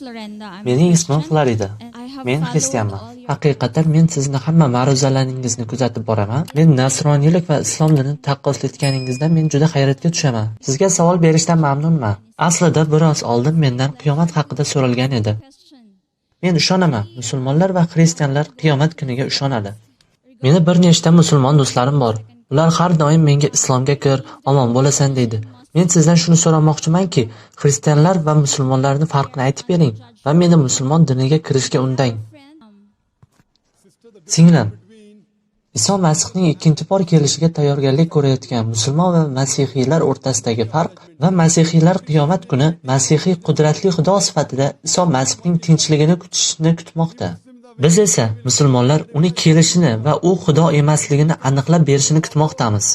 Mening ismim Florida. Men xristianman. Haqiqatan men sizni hamma ma'ruzalaringizni kuzatib boraman. Men nasroniylik va islom dinini taqqoslatganingizda men juda hayratga tushaman. Sizga savol berishdan mamnunman. Aslida biroz oldin mendan qiyomat haqida so'ralgan edi. Men ishonaman, musulmonlar va xristianlar qiyomat kuniga ishonadi. Meni bir nechta musulmon do'stlarim bor. Ular har doim menga islomga kir, omon bo'lasan deydi. Men sizdan shuni so'ramoqchimanki, xristianlar va musulmonlarning farqini aytib bering va meni musulmon diniga kirishga undang. Singlim, Iso Masihning ikkinchi bor kelishiga tayyorgarlik ko'rayotgan musulmon va masihiylar o'rtasidagi farq va masihiylar qiyomat kuni masihiy qudratli Xudo sifatida Iso Masihning tinchligini kutishni kutmoqda. Biz esa musulmonlar uni kelishini va u Xudo emasligini aniqlab berishini kutmoqdamiz.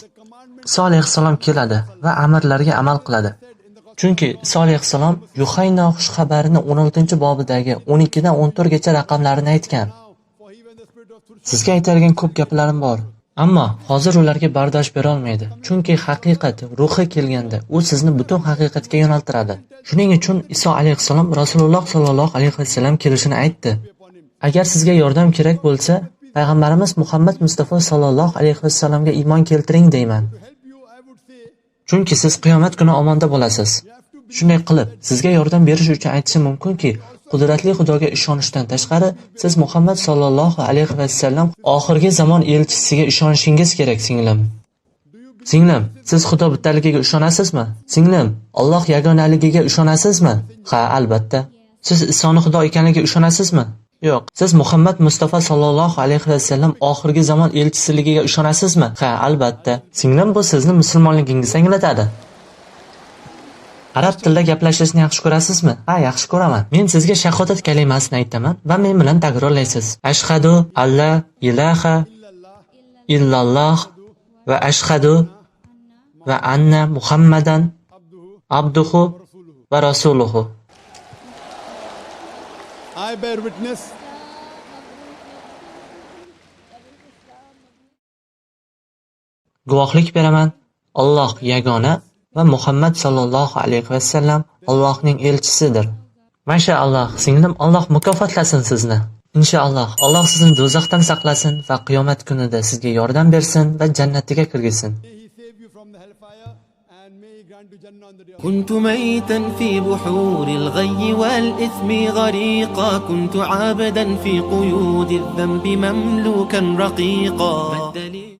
Iso alayhissalom keladi va amrlarga amal qiladi. Chunki Iso alayhissalom Yuhayna xushxabarini 16-bobidagi 12 dan 14 gacha raqamlarini aytgan. Sizga aytadigan ko'p gaplarim bor, ammo hozir ularga bardosh bera olmaydi. Chunki haqiqat ruhi kelganda u sizni butun haqiqatga yo'naltiradi. Shuning uchun Iso alayhissalom Rasululloh sollallohu alayhi vasallam kelishini aytdi. Agar sizga yordam kerak bo'lsa, payg'ambarimiz Muhammad Mustafa sallallohu alayhi vasallamga iymon keltiring deyman. Chunki siz qiyomat kuni omonda bo'lasiz. Shunday qilib, sizga yordam berish uchun aytishim mumkinki, qudratli Xudoga ishonishdan tashqari, siz Muhammad sallallohu alayhi va sallam oxirgi zamon elchisiga ishonishingiz kerak, singlim. Singlim, siz Xudo bittaligiga ishonasizmi? Singlim, Alloh yagonaligiga ishonasizmi? Ha, albatta. Siz Isoni Xudo ekanligiga ishonasizmi? Yo'q. Siz Muhammad Mustafa sallallohu alayhi vasallam oxirgi zamon elchisiligiga ishonasizmi? Ha, albatta. Singlim bu sizni musulmonligingizni anglatadi. Arab tilida gaplashishni yaxshi ko'rasizmi? Ha, yaxshi ko'raman. Men sizga shahodat kalimasini aytaman va men bilan takrorlaysiz. Ashhadu alla ilaha illalloh va ashhadu va anna Muhammadan abduhu va rasuluhu. I bear witness Guvohlik beraman, Alloh yagona va Muhammad sallallohu alayhi vasallam Allohning elchisidir. Mashaalloh, singlim Alloh mukofotlasin sizni. Inshaalloh Alloh sizni do'zaxdan saqlasin va qiyomat kunida sizga yordam bersin va jannatiga kirgizsin. may he save you from the hellfire and may he grant you Jannah on the day of كنت ميتا في بحور الغي والإثم غريقا كنت عابدا في قيود الذنب مملوكا رقيقا